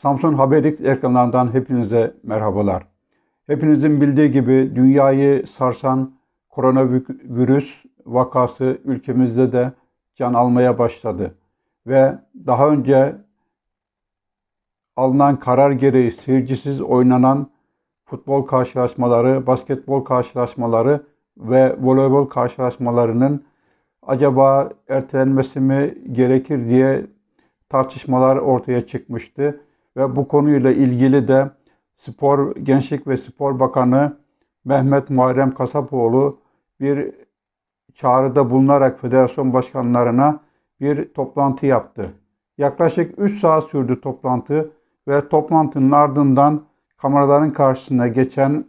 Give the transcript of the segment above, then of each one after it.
Samsun Haberlik ekranlarından hepinize merhabalar. Hepinizin bildiği gibi dünyayı sarsan koronavirüs vakası ülkemizde de can almaya başladı. Ve daha önce alınan karar gereği seyircisiz oynanan futbol karşılaşmaları, basketbol karşılaşmaları ve voleybol karşılaşmalarının acaba ertelenmesi mi gerekir diye tartışmalar ortaya çıkmıştı ve bu konuyla ilgili de Spor Gençlik ve Spor Bakanı Mehmet Muharrem Kasapoğlu bir çağrıda bulunarak federasyon başkanlarına bir toplantı yaptı. Yaklaşık 3 saat sürdü toplantı ve toplantının ardından kameraların karşısına geçen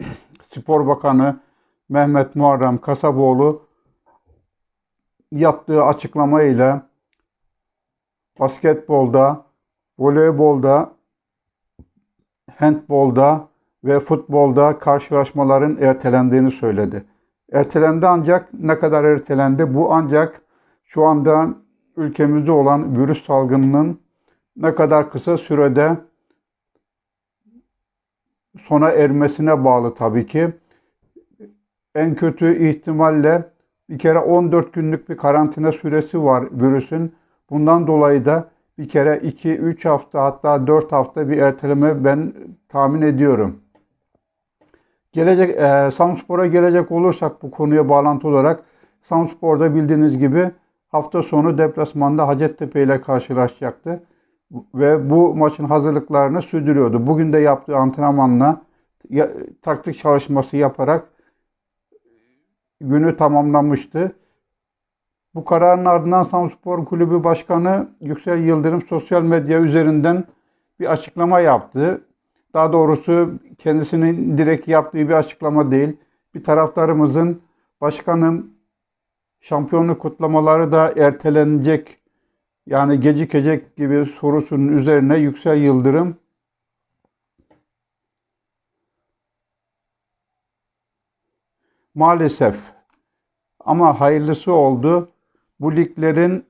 Spor Bakanı Mehmet Muharrem Kasapoğlu yaptığı açıklama ile basketbolda, voleybolda, handbolda ve futbolda karşılaşmaların ertelendiğini söyledi. Ertelendi ancak ne kadar ertelendi? Bu ancak şu anda ülkemizde olan virüs salgınının ne kadar kısa sürede sona ermesine bağlı tabii ki. En kötü ihtimalle bir kere 14 günlük bir karantina süresi var virüsün. Bundan dolayı da bir kere 2-3 hafta hatta 4 hafta bir erteleme ben tahmin ediyorum. Gelecek e, Samspor'a gelecek olursak bu konuya bağlantı olarak Samspor'da bildiğiniz gibi hafta sonu deplasmanda Hacettepe ile karşılaşacaktı. Ve bu maçın hazırlıklarını sürdürüyordu. Bugün de yaptığı antrenmanla ya, taktik çalışması yaparak günü tamamlamıştı. Bu kararın ardından Samspor Kulübü Başkanı Yüksel Yıldırım sosyal medya üzerinden bir açıklama yaptı. Daha doğrusu kendisinin direkt yaptığı bir açıklama değil. Bir taraftarımızın başkanım şampiyonluk kutlamaları da ertelenecek yani gecikecek gibi sorusunun üzerine Yüksel Yıldırım maalesef ama hayırlısı oldu. Bu liglerin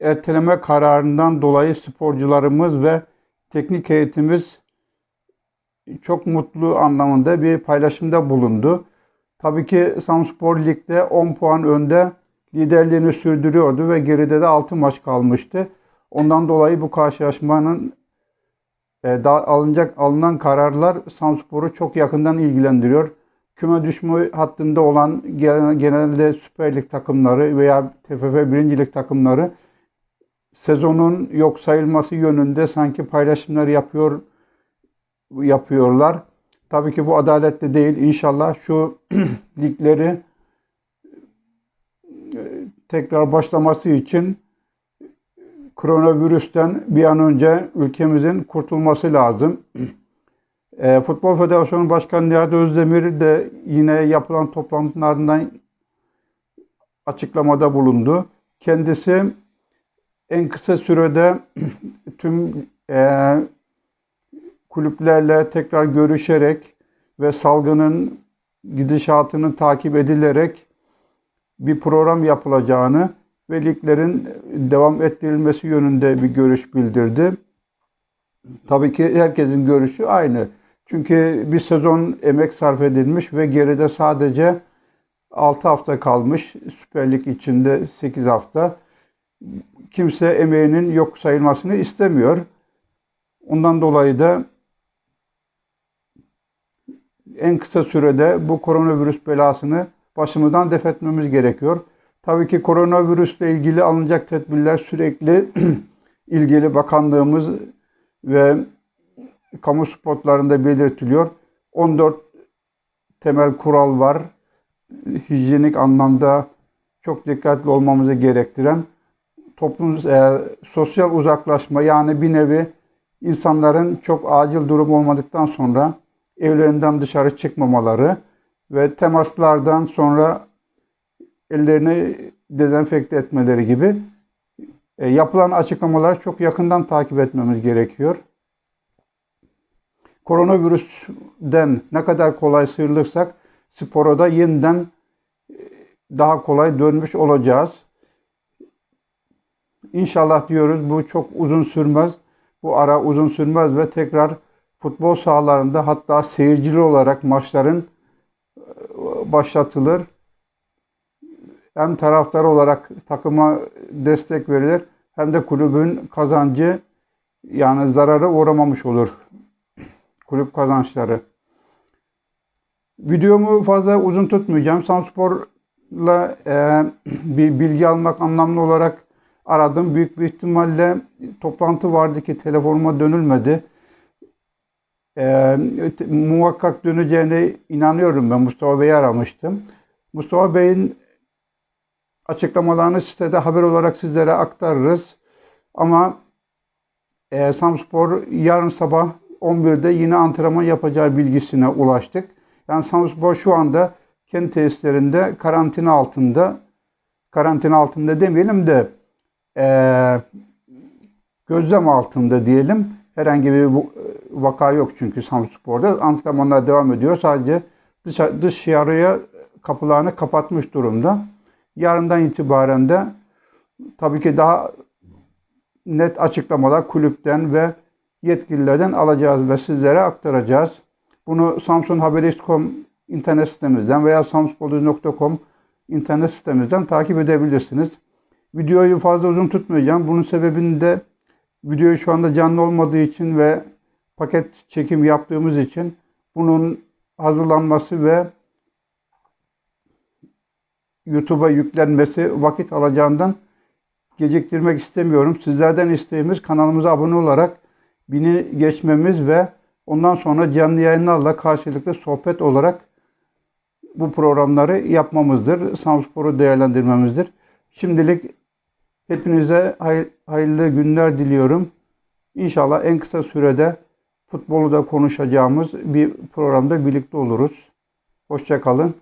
erteleme kararından dolayı sporcularımız ve teknik heyetimiz çok mutlu anlamında bir paylaşımda bulundu. Tabii ki Samspor Lig'de 10 puan önde liderliğini sürdürüyordu ve geride de 6 maç kalmıştı. Ondan dolayı bu karşılaşmanın e, alınacak alınan kararlar Samspor'u çok yakından ilgilendiriyor. Küme düşme hattında olan genelde Süper Lig takımları veya TFF 1. Lig takımları sezonun yok sayılması yönünde sanki paylaşımlar yapıyor yapıyorlar. Tabii ki bu adaletli değil. İnşallah şu ligleri tekrar başlaması için koronavirüsten bir an önce ülkemizin kurtulması lazım. E, Futbol Federasyonu Başkanı Nihat Özdemir de yine yapılan toplantılarından açıklamada bulundu. Kendisi en kısa sürede tüm e, kulüplerle tekrar görüşerek ve salgının gidişatını takip edilerek bir program yapılacağını ve liglerin devam ettirilmesi yönünde bir görüş bildirdi. Tabii ki herkesin görüşü aynı. Çünkü bir sezon emek sarf edilmiş ve geride sadece 6 hafta kalmış. Süper Lig içinde 8 hafta. Kimse emeğinin yok sayılmasını istemiyor. Ondan dolayı da en kısa sürede bu koronavirüs belasını başımızdan def etmemiz gerekiyor. Tabii ki koronavirüsle ilgili alınacak tedbirler sürekli ilgili bakanlığımız ve kamu spotlarında belirtiliyor. 14 temel kural var. Hijyenik anlamda çok dikkatli olmamızı gerektiren toplum e, sosyal uzaklaşma yani bir nevi insanların çok acil durum olmadıktan sonra evlerinden dışarı çıkmamaları ve temaslardan sonra ellerini dezenfekte etmeleri gibi e, yapılan açıklamalar çok yakından takip etmemiz gerekiyor. Koronavirüsten ne kadar kolay sıyrılırsak spora da yeniden e, daha kolay dönmüş olacağız. İnşallah diyoruz bu çok uzun sürmez. bu ara uzun sürmez ve tekrar futbol sahalarında hatta seyircili olarak maçların e, başlatılır. Hem taraftar olarak takıma destek verilir hem de kulübün kazancı yani zarara uğramamış olur. Kulüp kazançları. Videomu fazla uzun tutmayacağım. Samspor'la e, bir bilgi almak anlamlı olarak aradım. Büyük bir ihtimalle toplantı vardı ki telefonuma dönülmedi. E, muhakkak döneceğine inanıyorum ben. Mustafa Bey'i aramıştım. Mustafa Bey'in açıklamalarını sitede haber olarak sizlere aktarırız. Ama e, Samspor yarın sabah 11'de yine antrenman yapacağı bilgisine ulaştık. Yani Samspor şu anda kendi tesislerinde karantina altında, karantina altında demeyelim de e, gözlem altında diyelim. Herhangi bir vaka yok çünkü Samspor'da. Antrenmanlar devam ediyor. Sadece dış, dışarıya kapılarını kapatmış durumda. Yarından itibaren de tabii ki daha net açıklamalar kulüpten ve yetkililerden alacağız ve sizlere aktaracağız. Bunu Samsun Haberist.com internet sitemizden veya samsportuz.com internet sitemizden takip edebilirsiniz. Videoyu fazla uzun tutmayacağım. Bunun sebebini de videoyu şu anda canlı olmadığı için ve paket çekim yaptığımız için bunun hazırlanması ve YouTube'a yüklenmesi vakit alacağından geciktirmek istemiyorum. Sizlerden isteğimiz kanalımıza abone olarak bini geçmemiz ve ondan sonra canlı yayınlarla karşılıklı sohbet olarak bu programları yapmamızdır. Samspor'u değerlendirmemizdir. Şimdilik hepinize hay- hayırlı günler diliyorum. İnşallah en kısa sürede futbolu da konuşacağımız bir programda birlikte oluruz. Hoşçakalın.